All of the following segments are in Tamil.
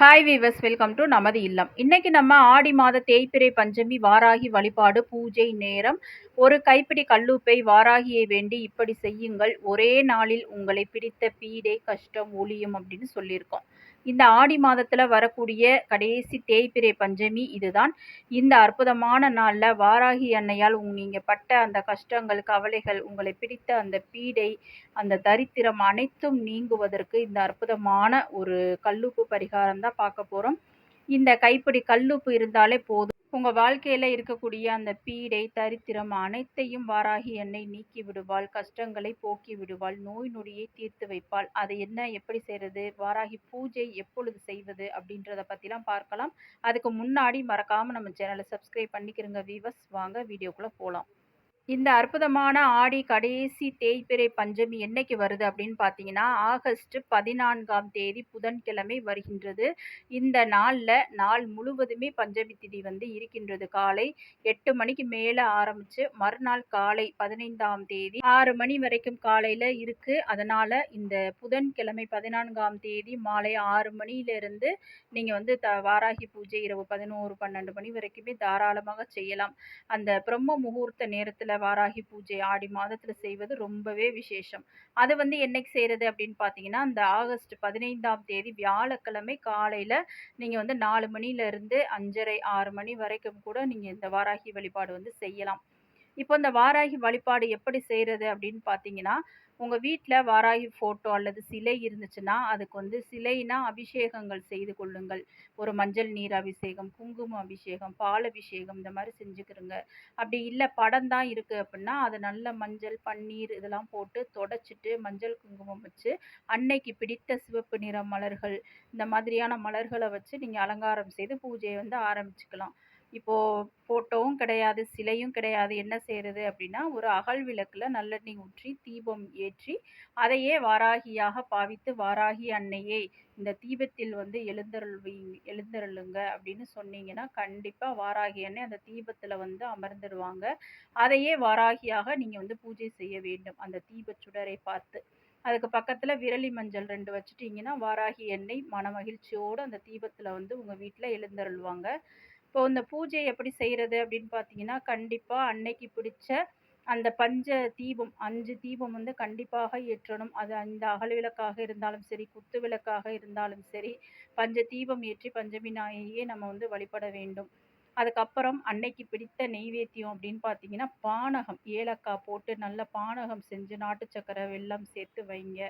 ஹாய் வீவர்ஸ் வெல்கம் டு நமது இல்லம். இன்னைக்கு நம்ம ஆடி மாத தேய்பிரை பஞ்சமி வாராகி வழிபாடு பூஜை நேரம் ஒரு கைப்பிடி கல்லுப்பை வாராகியை வேண்டி இப்படி செய்யுங்கள். ஒரே நாளில் உங்களை பிடித்த பீடை கஷ்டம் ஒளியும் அப்படின்னு சொல்லியிருக்கோம். இந்த ஆடி மாதத்தில் வரக்கூடிய கடைசி தேய்பிரை பஞ்சமி இதுதான். இந்த அற்புதமான நாளில் வாராகி அன்னையால் உங் பட்ட அந்த கஷ்டங்கள் கவலைகள் உங்களை பிடித்த அந்த பீடை அந்த தரித்திரம் அனைத்தும் நீங்குவதற்கு இந்த அற்புதமான ஒரு கல்லுப்பு பரிகாரம் தான் பார்க்க போறோம். இந்த கைப்பிடி கல்லுப்பு இருந்தாலே போதும். உங்கள் வாழ்க்கையில இருக்கக்கூடிய அந்த பீடை தரித்திரம் அனைத்தையும் வாராகி என்னை நீக்கி விடுவாள். கஷ்டங்களை போக்கி விடுவாள். நோய் நொடியை தீர்த்து வைப்பாள். அதை என்ன எப்படி செய்யறது வாராகி பூஜை எப்பொழுது செய்வது? அப்படின்றத பற்றிலாம் பார்க்கலாம். அதுக்கு முன்னாடி மறக்காம நம்ம சேனலை சப்ஸ்கிரைப் பண்ணிக்கிறோங்க வீவர்ஸ் வாங்க வீடியோக்குள்ளே போகலாம் இந்த அற்புதமான ஆடி கடைசி தேய்பிறை பஞ்சமி என்னைக்கு வருது அப்படின்னு பார்த்தீங்கன்னா ஆகஸ்ட் பதினான்காம் தேதி புதன்கிழமை வருகின்றது. இந்த நாளில் நாள் முழுவதுமே பஞ்சமி திதி வந்து இருக்கின்றது. காலை எட்டு மணிக்கு மேலே ஆரம்பித்து மறுநாள் காலை பதினைந்தாம் தேதி ஆறு மணி வரைக்கும் காலையில் இருக்குது அதனால் இந்த புதன்கிழமை பதினான்காம் தேதி மாலை ஆறு மணியிலிருந்து நீங்கள் வந்து த வாராகி பூஜை இரவு பதினோரு பன்னெண்டு மணி வரைக்குமே தாராளமாக செய்யலாம். அந்த பிரம்ம முகூர்த்த நேரத்தில் வாராகி பூஜை ஆடி மாதத்துல செய்வது ரொம்பவே விசேஷம். அது வந்து என்னைக்கு செய்யறது அப்படின்னு பார்த்தீங்கன்னா அந்த ஆகஸ்ட் பதினைந்தாம் தேதி வியாழக்கிழமை காலையில நீங்க வந்து நாலு மணில இருந்து அஞ்சரை ஆறு மணி வரைக்கும் கூட நீங்க இந்த வாராகி வழிபாடு வந்து செய்யலாம். இப்போ இந்த வாராகி வழிபாடு எப்படி செய்யறது அப்படின்னு பார்த்தீங்கன்னா உங்கள் வீட்டில் வாராகி ஃபோட்டோ அல்லது சிலை இருந்துச்சுன்னா, அதுக்கு வந்து சிலைனா அபிஷேகங்கள் செய்து கொள்ளுங்கள். ஒரு மஞ்சள் நீர் அபிஷேகம், குங்கும அபிஷேகம், பால் அபிஷேகம் இந்த மாதிரி செஞ்சுக்கிருங்க. அப்படி இல்லை படம் தான் இருக்குது அப்படின்னா அதை நல்ல மஞ்சள், பன்னீர் இதெல்லாம் போட்டு தொடச்சிட்டு, மஞ்சள், குங்குமம் வச்சு, அன்னைக்கு பிடித்த சிவப்பு நிற மலர்கள், இந்த மாதிரியான மலர்களை வச்சு நீங்கள் அலங்காரம் செய்து பூஜையை வந்து ஆரம்பிச்சுக்கலாம். இப்போது ஃபோட்டோவும் கிடையாது, சிலையும் கிடையாது. என்ன செய்கிறது அப்படின்னா ஒரு அகல் விளக்கில் நல்லெண்ணெய் ஊற்றி தீபம் ஏற்றி, அதையே வாராகியாக பாவித்து, "வாராகி அன்னையே இந்த தீபத்தில் வந்து எழுந்தருள்வீங் எழுந்தருளுங்க" அப்படின்னு சொன்னீங்கன்னா, கண்டிப்பாக வாராகி அன்னை அந்த தீபத்தில் வந்து அமர்ந்துருவாங்க. அதையே வாராகியாக நீங்கள் வந்து பூஜை செய்ய வேண்டும். அந்த தீபச் சுடரை பார்த்து. அதுக்கு பக்கத்தில் விரலி மஞ்சள் ரெண்டு வச்சுட்டிங்கன்னா வாராகி எண்ணெய் மனமகிழ்ச்சியோடு அந்த தீபத்தில் வந்து உங்கள் வீட்டில் எழுந்தருள்வாங்க இப்போ இந்த பூஜை எப்படி செய்கிறது அப்படின்னு பார்த்தீங்கன்னா, கண்டிப்பாக அன்னைக்கு பிடிச்ச அந்த பஞ்ச தீபம் அஞ்சு தீபம் வந்து கண்டிப்பாக ஏற்றணும். அது அந்த அகல் விளக்காக இருந்தாலும் சரி, குத்து விளக்காக இருந்தாலும் சரி, பஞ்ச தீபம் ஏற்றி பஞ்சமி நாயகியை நம்ம வந்து வழிபட வேண்டும். அதுக்கப்புறம் அன்னைக்கு பிடித்த நெய்வேத்தியம் அப்படின்னு பார்த்தீங்கன்னா, பானகம் ஏலக்காய் போட்டு நல்ல பானகம் செஞ்சு நாட்டு சக்கரை வெல்லம் சேர்த்து வைங்க.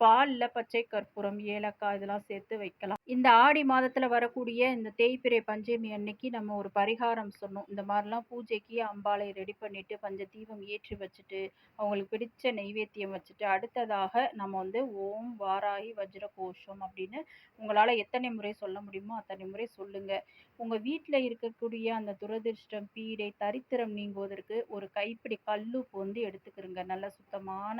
பாலில் பச்சை கற்பூரம், ஏலக்காய் இதெல்லாம் சேர்த்து வைக்கலாம். இந்த ஆடி மாதத்தில் வரக்கூடிய இந்த தேய்பிறை பஞ்சமி அன்னைக்கு நம்ம ஒரு பரிகாரம் சொன்னோம். இந்த மாதிரிலாம் பூஜைக்கு அம்பாளை ரெடி பண்ணிவிட்டு பஞ்ச தீபம் ஏற்றி வச்சுட்டு, அவங்களுக்கு பிடிச்ச நெய்வேத்தியம் வச்சுட்டு, அடுத்ததாக நம்ம வந்து ஓம் வாராகி வஜ்ர கோஷம் அப்படின்னு உங்களால் எத்தனை முறை சொல்ல முடியுமோ அத்தனை முறை சொல்லுங்கள் உங்கள் வீட்டில் இருக்கக்கூடிய அந்த துரதிர்ஷ்டம், பீடை, தரித்திரம் நீங்குவதற்கு ஒரு கைப்பிடி கல்லுப்பு வந்து எடுத்துக்கிருங்க. நல்ல சுத்தமான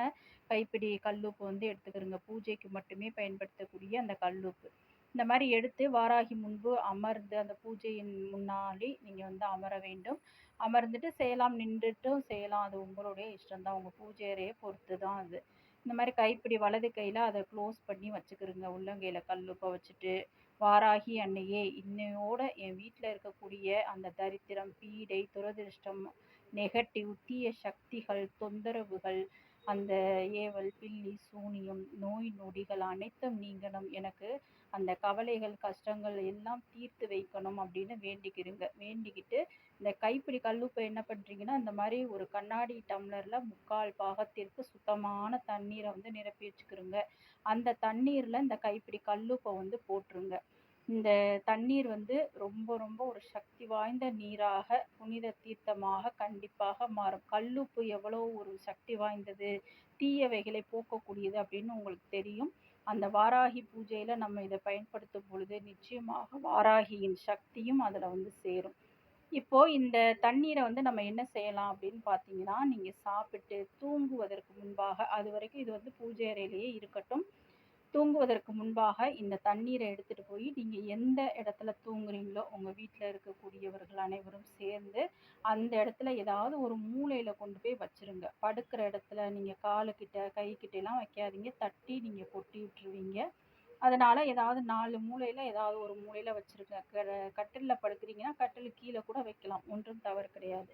கைப்பிடி கல்லுப்பு வந்து எடுத்துக்கிருங்க. பூஜைக்கு மட்டுமே பயன்படுத்தக்கூடிய அந்த கல்லுப்பு. இந்த மாதிரி எடுத்து வாராகி முன்பு அமர்ந்து அந்த பூஜையின் முன்னாடி நீங்கள் வந்து அமர வேண்டும். அமர்ந்துட்டு செய்யலாம், நின்றுட்டும் செய்யலாம். அது உங்களுடைய இஷ்டம் தான். உங்க பொறுத்து தான் அது. இந்த மாதிரி கைப்பிடி வலது கையில் அதை க்ளோஸ் பண்ணி வச்சுக்கிருங்க. உள்ளங்கையில் கல்லுப்ப வச்சுட்டு, "வாராகி அன்னையே இன்னையோட என் வீட்டில் இருக்கக்கூடிய அந்த தரித்திரம், பீடை, துரதிர்ஷ்டம், நெகட்டிவ், தீய சக்திகள், தொந்தரவுகள், அந்த ஏவல், பில்லி, சூனியம், நோய் நொடிகள் அனைத்தும் நீங்கணும். எனக்கு அந்த கவலைகள், கஷ்டங்கள் எல்லாம் தீர்த்து வைக்கணும்" அப்படின்னு வேண்டிக்கிருங்க. வேண்டிக்கிட்டு, இந்த கைப்பிடி கல்லுப்பை என்ன பண்ணுறீங்கன்னா இந்த மாதிரி ஒரு கண்ணாடி டம்ளரில் முக்கால் பாகத்திற்கு சுத்தமான தண்ணீரை வந்து நிரப்பி வச்சுக்கிறோங்க அந்த தண்ணீரில் இந்த கைப்பிடி கல்லுப்பை வந்து போட்டுருங்க இந்த தண்ணீர் வந்து ரொம்ப ரொம்ப ஒரு சக்தி வாய்ந்த நீராக, புனித தீர்த்தமாக கண்டிப்பாக மாறும். கல்லுப்பு எவ்வளோ ஒரு சக்தி வாய்ந்தது, தீயவைகளை போக்கக்கூடியது அப்படின்னு உங்களுக்கு தெரியும். அந்த வாராகி பூஜையில் நம்ம இதை பயன்படுத்தும் பொழுது, நிச்சயமாக வாராகியின் சக்தியும் அதில் வந்து சேரும். இப்போ இந்த தண்ணீரை வந்து நம்ம என்ன செய்யலாம் அப்படின்னு பார்த்தீங்கன்னா, நீங்கள் சாப்பிட்டு தூங்குவதற்கு முன்பாக அது வரைக்கும் இது வந்து பூஜை அறையிலேயே இருக்கட்டும். தூங்குவதற்கு முன்பாக இந்த தண்ணீரை எடுத்துட்டு போய் நீங்க எந்த இடத்துல தூங்குறீங்களோ, உங்க வீட்டில் இருக்கக்கூடியவர்கள் அனைவரும் சேர்ந்து, அந்த இடத்துல ஏதாவது ஒரு மூலையில் கொண்டு போய் வச்சுருங்க. படுக்கிற இடத்துல நீங்க காலுக்கிட்ட, கைக்கிட்டலாம் வைக்காதீங்க. தட்டி நீங்க கொட்டி விட்டுருவீங்க. அதனால் ஏதாவது நாலு மூலையில் ஏதாவது ஒரு மூலையில் வச்சுருங்க க கட்டிலில் படுக்கிறீங்கன்னா கட்டில் கீழே கூட வைக்கலாம் ஒன்றும் தவறு கிடையாது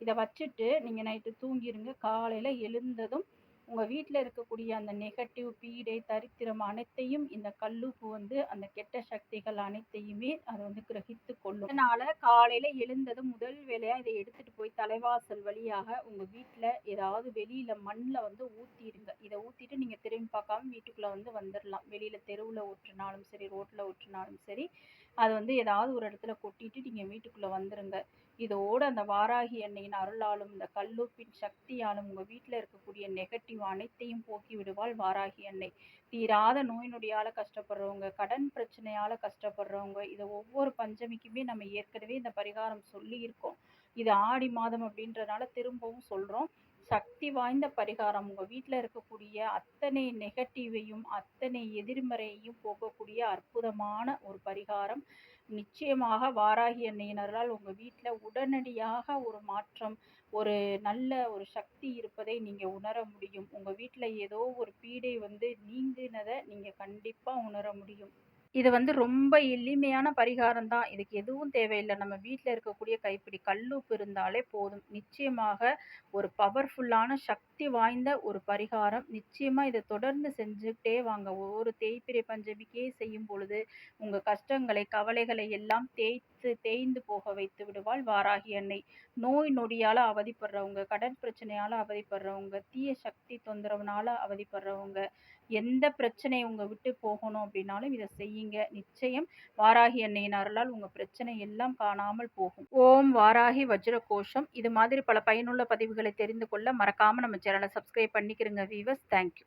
இதை வச்சுட்டு நீங்கள் நைட்டு தூங்கிடுங்க காலையில் எழுந்ததும் உங்கள் வீட்டில் இருக்கக்கூடிய அந்த நெகட்டிவ் பீடை தரித்திரம் அனைத்தையும் இந்த கல்லுப்பு வந்து அந்த கெட்ட சக்திகள் அனைத்தையுமே அதை வந்து கிரகித்து கொள்ளும். அதனால் காலையில் எழுந்ததும் முதல் வேலையாக இதை எடுத்துகிட்டு போய் தலைவாசல் வழியாக உங்கள் வீட்டில் ஏதாவது வெளியில் மண்ணில் வந்து ஊற்றிடுங்க இதை ஊற்றிட்டு நீங்கள் திரும்பி பார்க்காம வீட்டுக்குள்ளே வந்து வந்துடலாம் வெளியில் தெருவில் ஊற்றினாலும் சரி ரோட்டில் ஊற்றினாலும் சரி அது வந்து ஏதாவது ஒரு இடத்துல கொட்டிட்டு நீங்கள் வீட்டுக்குள்ளே வந்துடுங்க இதோடு அந்த வாராகி எண்ணெயின் அருளாலும் இந்த கல்லுப்பின் சக்தியாலும் உங்கள் வீட்டில் இருக்கக்கூடிய நெகட்டிவ் அனைத்தையும் போக்கி விடுவாள் வாராகி அன்னை. தீராத நோய் நொடியால் கஷ்டப்படுறவங்க கடன் பிரச்சனையால் கஷ்டப்படுறவங்க இதை ஒவ்வொரு பஞ்சமிக்குமே நம்ம ஏற்கனவே இந்த பரிகாரம் சொல்லியிருக்கோம். இது ஆடி மாதம் அப்படின்றனால திரும்பவும் சொல்கிறோம் சக்தி வாய்ந்த பரிகாரம். உங்கள் வீட்டில் இருக்கக்கூடிய அத்தனை நெகட்டிவையும் அத்தனை எதிர்மறையையும் போக்கக்கூடிய அற்புதமான ஒரு பரிகாரம். நிச்சயமாக வாராகி அன்னையினரால் உங்கள் வீட்டில் உடனடியாக ஒரு மாற்றம் ஒரு நல்ல ஒரு சக்தி இருப்பதை நீங்கள் உணர முடியும். உங்கள் வீட்டில் ஏதோ ஒரு பீடை வந்து நீங்கினதை நீங்கள் கண்டிப்பாக உணர முடியும். இது வந்து ரொம்ப எளிமையான பரிகாரம் தான். இதுக்கு எதுவும் தேவையில்லை. நம்ம வீட்டில் இருக்கக்கூடிய கைப்பிடி கல்லுப்பு இருந்தாலே போதும். நிச்சயமாக ஒரு பவர்ஃபுல்லான சக்தி வாய்ந்த ஒரு பரிகாரம். நிச்சயமாக இதை தொடர்ந்து செஞ்சுக்கிட்டே வாங்க. ஒவ்வொரு தேய்பிரை பஞ்சமிக்கே செய்யும் பொழுது உங்கள் கஷ்டங்களை கவலைகளை எல்லாம் தேய்த்து தேய்ந்து போக வைத்து விடுவாள் வாராகி அன்னை. நோய் நொடியால் அவதிப்படுறவங்க கடன் பிரச்சனையால் அவதிப்படுறவங்க தீய சக்தி தொந்தரவுனால அவதிப்படுறவங்க எந்த பிரச்சனை உங்கள் விட்டு போகணும் அப்படின்னாலும் இதை செய்யுங்க. நிச்சயம். வாராகி அன்னையின் அருளால் உங்கள் பிரச்சனை எல்லாம் காணாமல் போகும். ஓம் வாராகி வஜ்ர கோஷம் இது மாதிரி பல பயனுள்ள பதிவுகளை தெரிந்து கொள்ள மறக்காமல் நம்ம சேனலை சப்ஸ்கிரைப் பண்ணிக்கிறங்க வீவர்ஸ் தேங்க்யூ